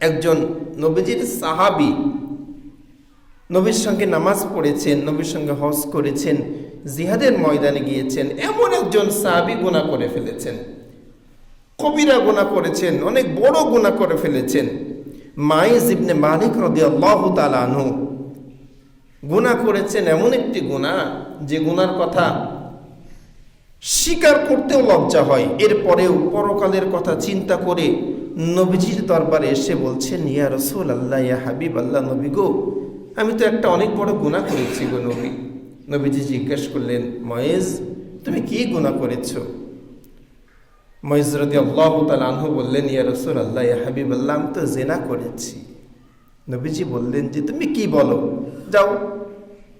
একজন নবীজির সাহাবি নবীর সঙ্গে নামাজ পড়েছেন, নবীর সঙ্গে হজ করেছেন, জিহাদের ময়দানে গিয়েছেন, এমন একজন সাহাবি গুণা করে ফেলেছেন। কবিরা গুণা করেছেন, অনেক বড় গুণা করে ফেলেছেন। মাইজ ইবনে মালিক রদি গুণা করেছেন এমন একটি গুণা যে গুনার কথা স্বীকার করতেও লজ্জা হয়। এরপরেও পরকালের কথা চিন্তা করে নবীজির দরবারে এসে বলছেন, ইয়া রসুল আল্লাহ ইয়া হাবিব আল্লাহ নবী গো, আমি তো একটা অনেক বড় গুণা করেছি গো নবী। নবীজি জিজ্ঞেস করলেন, ময়েজ, তুমি কি গুণা করেছ? ময়েজ রদি আল্লাহ আনহু বললেন, ইয়া রসুল আল্লাহ ইয়া হাবিব আল্লাহ আমি তো জেনা করেছি। নবীজি বললেন যে, তুমি কি বলো? যাও,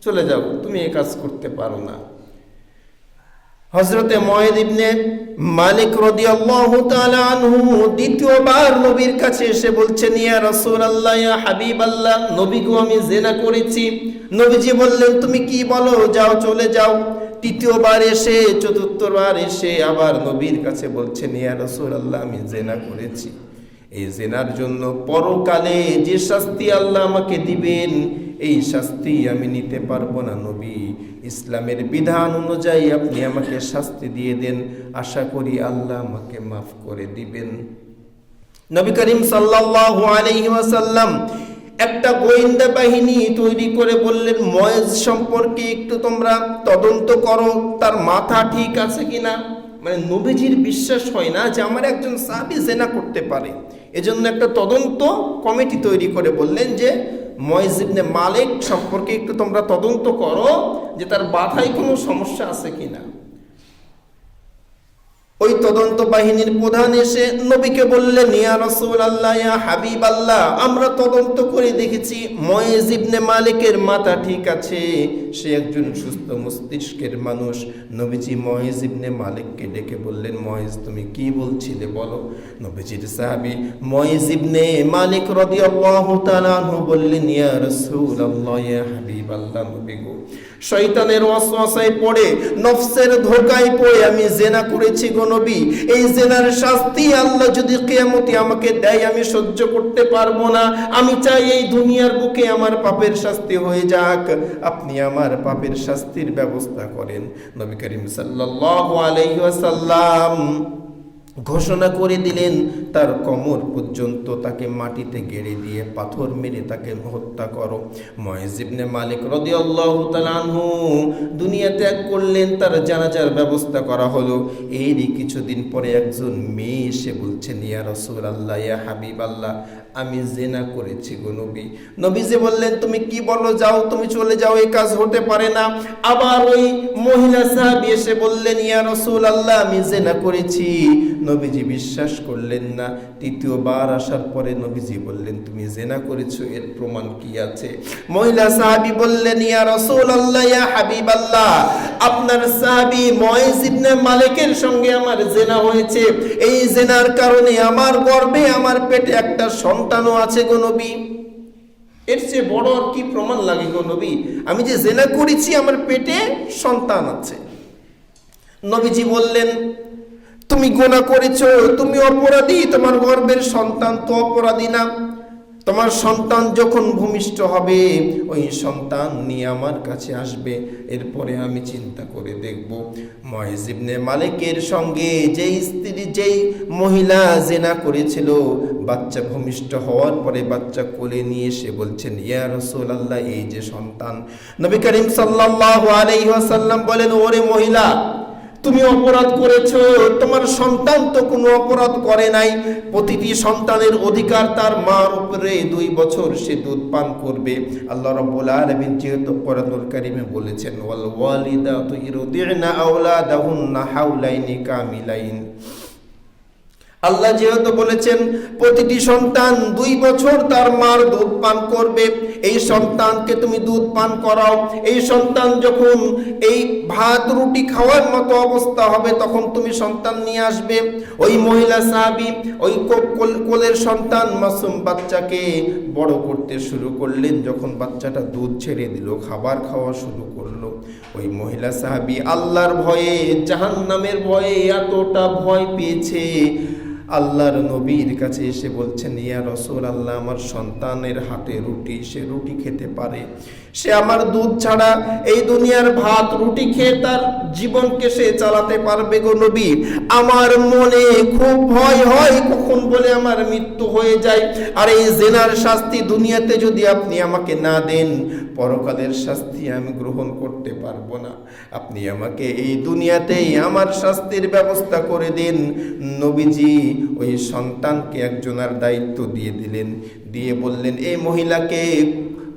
চলে যাও, তুমি এ কাজ করতে পারো না। হজরতে ময়েদ ইবনে মালিক রদি তাআলা দ্বিতীয়বার নবীর কাছে এসে বলছেন, ইয়া রাসূলুল্লাহ, ইয়া হাবিব আল্লাহ গো, আমি জেনা করেছি। নবীজি বললেন, তুমি কি বলো? যাও, চলে যাও। তৃতীয়বার এসে, চতুর্থবার এসে আবার নবীর কাছে বলছেন, ইয়া আল্লাহ আমি জেনা করেছি। এই জেনার জন্য পরকালে যে শাস্তি আল্লাহ আমাকে দিবেন, এই শাস্তি আমি নিতে পারব না নবী। ইসলামের বিধান অনুযায়ী আপনি আমাকে শাস্তি দিয়ে দেন। আশা করি আল্লাহ আমাকে মাফ করে দিবেন। নবী করিম সাল্লাল্লাহু আলাইহি একটা গোয়েন্দা বাহিনী তৈরি করে বললেন, ময়েজ সম্পর্কে একটু তোমরা তদন্ত করো, তার মাথা ঠিক আছে কিনা? মানে নবীজির বিশ্বাস হয় না যে আমার একজন সাহাবি জেনা করতে পারে। এজন্য একটা তদন্ত কমিটি তৈরি করে বললেন যে ময়জিবনে মালিক সম্পর্কে একটু তোমরা তদন্ত করো যে তার বাধায় কোনো সমস্যা আছে কিনা। ওই তদন্ত বাহিনীর প্রধান এসে নবীকে বললেন রাসূল হাবিব আল্লাহ আমরা তদন্ত করে দেখেছি ময়েজ ইবনে মালিকের মাথা ঠিক আছে। সে একজন সুস্থ মস্তিষ্কের মানুষ। নবীজি ময়েজ ইবনে মালিককে ডেকে বললেন ময়েজ তুমি কি বলছিলে বলো? নবীজির সাহাবী ময়েজ ইবনে মালিক তাআলা আনহু বললেন, ইয়া রাসূল আল্লাহ ইয়া হাবিব আল্লাহ নবী শয়তানের ওয়াসওয়াসায় পড়ে, নফসের ধোকায় পড়ে আমি জেনা করেছি গো নবী। এই জেনার শাস্তি আল্লাহ যদি কিয়ামতে আমাকে দেয়, আমি সহ্য করতে পারব না। আমি চাই এই দুনিয়ার বুকে আমার পাপের শাস্তি হয়ে যাক। আপনি আমার পাপের শাস্তির ব্যবস্থা করেন। নবী করিম সাল্লাহ আলাইহি ওয়াসাল্লাম ঘোষণা করে দিলেন, তার কমর পর্যন্ত তাকে মাটিতে গেড়ে দিয়ে পাথর মেরে তাকে হত্যা করো। ময়েজিবনে মালিক রদিয়াল্লাহু তাআলাহু দুনিয়া ত্যাগ করলেন, তার জানাজার ব্যবস্থা করা হলো। এরই কিছুদিন পরে একজন মেয়ে এসে বলছেন, ইয়া রসুল আল্লাহ ইয়া হাবিব আল্লাহ আমি জেনা করেছি গো নবী। নবী যে বললেন, তুমি কি বলো? যাও, তুমি চলে যাও, এই কাজ হতে পারে না। আবার ওই মহিলা সাহাবী এসে বললেন, ইয়া রসুল আল্লাহ আমি জেনা করেছি। নবীজি বিশ্বাস করলেন না, তৃতীয়বার আসার পরে নবীজি বললেন, তুমি জেনা করেছ, এর প্রমাণ কি আছে? মহিলা সাহাবী বললেন, ইয়া রাসূল আল্লাহ ইয়া হাবিব আল্লাহ আপনার সাহাবী ময়েজ ইবনে মালিকের সঙ্গে আমার জেনা হয়েছে। এই জেনার কারণে আমার গর্ভে আমার পেটে একটা সন্তানও আছে গো নবী। এর চেয়ে বড় আর কি প্রমাণ লাগে গো নবী? আমি যে জেনা করেছি, আমার পেটে সন্তান আছে। নবীজি বললেন তুমি গোনা করেছ, তুমি অপরাধী, তোমার গর্ভের সন্তান তো অপরাধী না। তোমার সন্তান যখন ভূমিষ্ঠ হবে, ওই সন্তান নিয়ে আমার কাছে আসবে। এরপরে আমি চিন্তা করে দেখব মহেজিবনে মালিকের সঙ্গে যেই স্ত্রী, যেই মহিলা জেনা করেছিল, বাচ্চা ভূমিষ্ঠ হওয়ার পরে বাচ্চা কোলে নিয়ে এসে বলছেন, ইয়া রসুল আল্লাহ এই যে সন্তান। নবী করিম সাল্লাল্লাহু আলাইহি ওয়াসাল্লাম বলেন, ওরে মহিলা তুমি অপরাধ করেছ, তোমার সন্তান তো কোনো অপরাধ করে নাই। প্রতিটি সন্তানের অধিকার তার মার উপরে দুই বছর সে দুধ পান করবে। আল্লাহ রাব্বুল আলামিন যেহেতু কোরআনুল কারীমে বলেছেন, ওয়াল ওয়ালিদাতু ইরদি'না আওলাদাহুন্না হাওলাইনি কামিলাইন। আল্লাহ যেহেতু বলেছেন, প্রতিটি সন্তান দুই বছর তার মার দুধ পান করবে। এই সন্তানকে তুমি দুধ পান করাও। এই সন্তান যখন এই ভাত, রুটি খাওয়ার মতো অবস্থা হবে, তখন তুমি সন্তান নিয়ে আসবে। ওই মহিলা সাহাবি, ওই কোলের সন্তান মাসুম বাচ্চাকে বড় করতে শুরু করলেন। যখন বাচ্চাটা দুধ ছেড়ে দিল, খাবার খাওয়া শুরু করল। ওই মহিলা সাহাবি আল্লাহর ভয়ে, জাহান্নামের ভয়ে এতটা ভয় পেয়েছে আল্লাহর নবীর কাছে এসে বলছেন, ইয়া রসুল আল্লাহ আমার সন্তানের হাতে রুটি, সে রুটি খেতে পারে। সে আমার দুধ ছাড়া এই দুনিয়ার ভাত, রুটি খেয়ে তার জীবনকে সে চালাতে পারবে গো নবী। আমার মনে খুব ভয় হয়, কখন বলে আমার মৃত্যু হয়ে যায়। আর এই জেনার শাস্তি দুনিয়াতে যদি আপনি আমাকে না দেন, পরকালের শাস্তি আমি গ্রহণ করতে পারব না। আপনি আমাকে এই দুনিয়াতেই আমার শাস্তির ব্যবস্থা করে দিন। নবীজি ওই সন্তানকে একজনের দায়িত্ব দিয়ে দিলেন, দিয়ে বললেন এই মহিলাকে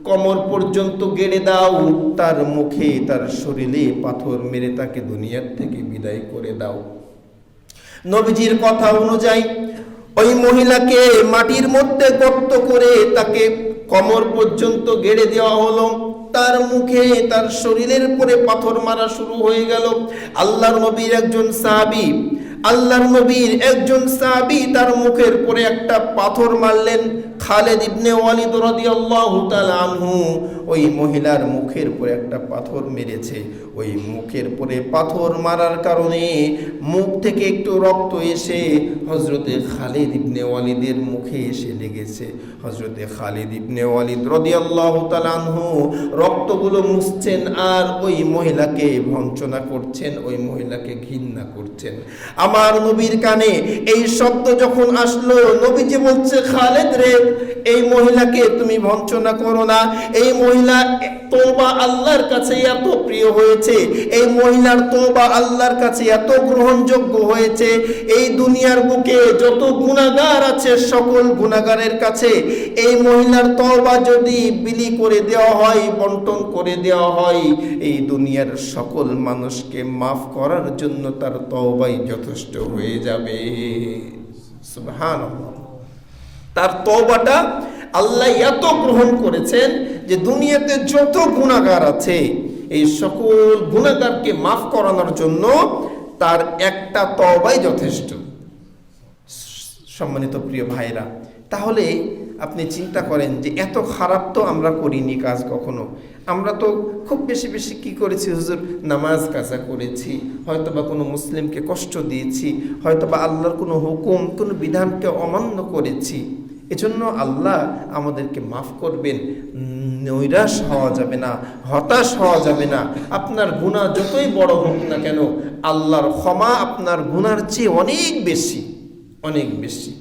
কমর পর্যন্ত গেড়ে দাও, তার মুখে তার শরীরে পাথর মেরে তাকে দুনিয়ার থেকে বিদায় করে দাও। নবীজির কথা অনুযায়ী ওই মহিলাকে মাটির মধ্যে গর্ত করে তাকে কমর পর্যন্ত গেড়ে দেওয়া হলো। তার মুখে তার শরীরের পরে পাথর মারা শুরু হয়ে গেল। আল্লাহর নবীর একজন সাহাবী আল্লাহর নবীর একজন সাহাবি তার মুখের পরে একটা পাথর মারলেন। খালেদ ইবনে ওয়ালিদ রাদিয়াল্লাহু তাআলা আনহু ওই মহিলার মুখের পরে একটা পাথর মেরেছে। ওই মুখের পরে পাথর মারার কারণে মুখ থেকে একটু রক্ত এসে হজরতে খালেদ ইবনে ওয়ালিদের মুখে এসে লেগেছে। হজরতে খালিদ ইবনে ওয়ালিদ রাদিয়াল্লাহু তাআলা আনহু রক্তগুলো মুছছেন আর ওই মহিলাকে বঞ্চনা করছেন, ওই মহিলাকে ঘৃণা করছেন। আমার নবীর কানে এই শব্দ যখন আসলো, নবীজি বলছে, খালেদ রে এই মহিলাকে তুমি বঞ্চনা করো না। এই মহিলা তোবা আল্লাহর কাছে এত প্রিয় হয়েছে। এই মহিলার তোবা আল্লাহর কাছে এত গ্রহণযোগ্য হয়েছে। এই দুনিয়ার বুকে যত গুণাগার আছে সকল গুণাগারের কাছে, এই মহিলার তওবা যদি বিলি করে দেওয়া হয়, বন্টন করে দেওয়া হয়, এই দুনিয়ার সকল মানুষকে মাফ করার জন্য তার তওবাই যথেষ্ট হয়ে যাবে। সুবহানাল্লাহ। তার তবাটা আল্লাহ এত গ্রহণ করেছেন যে দুনিয়াতে যত গুণাগার আছে, এই সকল গুণাগারকে মাফ করানোর জন্য তার একটা তবাই যথেষ্ট। সম্মানিত প্রিয় ভাইরা তাহলে আপনি চিন্তা করেন যে এত খারাপ তো আমরা করিনি কাজ কখনো। আমরা তো খুব বেশি বেশি কি করেছি? হুজুর, নামাজ কাজা করেছি হয়তো বা কোনো মুসলিমকে কষ্ট দিয়েছি হয়তো বা আল্লাহর কোনো হুকুম, কোনো বিধানকে অমান্য করেছি। এজন্য আল্লাহ আমাদেরকে মাফ করবেন, নৈরাশ হওয়া যাবে না, হতাশ হওয়া যাবে না। আপনার গুণা যতই বড় হোক না কেন, আল্লাহর ক্ষমা আপনার গুনার চেয়ে অনেক বেশি অনেক বেশি।